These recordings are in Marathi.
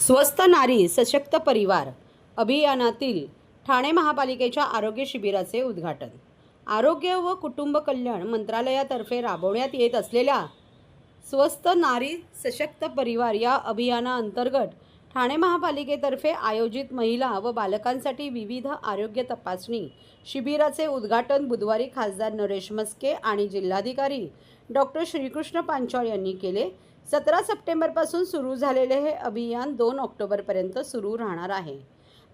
स्वस्त नारी सशक्त परिवार अभियानातील ठाणे महापालिकेच्या आरोग्य शिबिराचे उद्घाटन. आरोग्य व कुटुंब कल्याण मंत्रालयातर्फे राबवण्यात येत असलेल्या स्वस्त नारी सशक्त परिवार या अभियानाअंतर्गत ठाणे महापालिकेतर्फे आयोजित महिला व बालकांसाठी विविध आरोग्य तपासणी शिबिराचे उद्घाटन बुधवारी खासदार नरेश मस्के आणि जिल्हाधिकारी डॉक्टर श्रीकृष्ण पांचाळ यांनी केले. सतरा सप्टेंबरपासून सुरू झालेले हे अभियान दोन ऑक्टोबरपर्यंत सुरू राहणार आहे.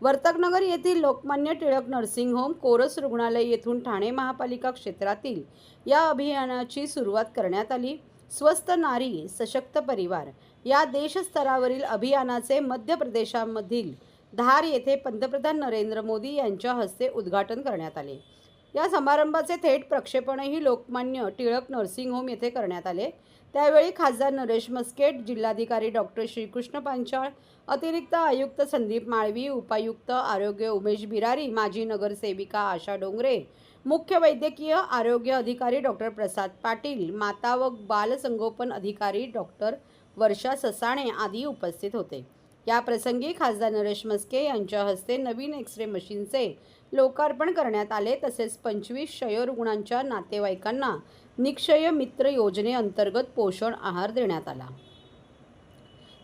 वर्तकनगर येथील लोकमान्य टिळक नर्सिंग होम कोरस रुग्णालय येथून ठाणे महापालिका क्षेत्रातील या अभियानाची सुरुवात करण्यात आली. स्वस्त नारी सशक्त परिवार या देशस्तरावरील अभियानाचे मध्य प्रदेशामधील धार येथे पंतप्रधान नरेंद्र मोदी यांच्या हस्ते उद्घाटन करण्यात आले. या समारंभाचे थेट प्रक्षेपणही लोकमान्य टिळक नर्सिंग होम येथे करण्यात आले. त्यावेळी खासदार नरेश मस्केट जिल्हाधिकारी डॉक्टर श्रीकृष्ण पांचाळ अतिरिक्त आयुक्त संदीप माळवी उपायुक्त आरोग्य उमेश बिरारी माजी नगरसेविका आशा डोंगरे मुख्य वैद्यकीय आरोग्य अधिकारी डॉक्टर प्रसाद पाटील माता व बालसंगोपन अधिकारी डॉक्टर वर्षा ससाणे आदी उपस्थित होते. या प्रसंगी खासदार नरेश मस्के यांच्या हस्ते नवीन एक्स रे मशीनचे लोकार्पण करण्यात आले तसेच पंचवीस क्षयरुग्णांच्या नातेवाईकांना निक्षय मित्र योजनेअंतर्गत पोषण आहार देण्यात आला.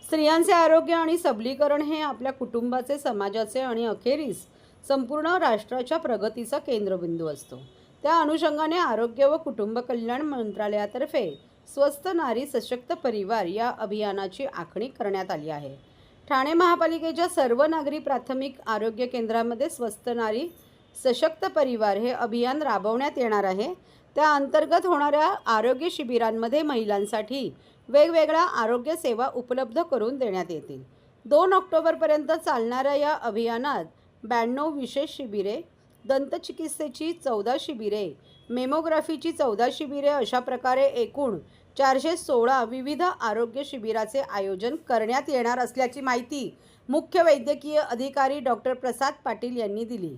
स्त्रियांचे आरोग्य आणि सबलीकरण हे आपल्या कुटुंबाचे समाजाचे आणि अखेरीस संपूर्ण राष्ट्राच्या प्रगतीचा केंद्रबिंदू असतो. त्या अनुषंगाने आरोग्य व कुटुंब कल्याण मंत्रालयातर्फे स्वस्त नारी सशक्त परिवार या अभियानाची आखणी करण्यात आली आहे. ठाणे महापालिकेच्या सर्व नागरी प्राथमिक आरोग्य केंद्रामध्ये स्वस्त नारी सशक्त परिवार हे अभियान राबवण्यात येणार आहे. त्या अंतर्गत होणाऱ्या आरोग्य शिबिरांमध्ये महिलांसाठी वेगवेगळ्या आरोग्य सेवा उपलब्ध करून देण्यात येतील. दोन ऑक्टोबरपर्यंत चालणाऱ्या या अभियानात ब्याण्णव विशेष शिबिरे दंतचिकित्सेची चौदा शिबिरे. मेमोग्राफीची चौदा शिबिरे अशा प्रकारे एकूण चारशे सोळा विविध आरोग्य शिबिराचे आयोजन करण्यात येणार असल्याची माहिती मुख्य वैद्यकीय अधिकारी डॉक्टर प्रसाद पाटील यांनी दिली.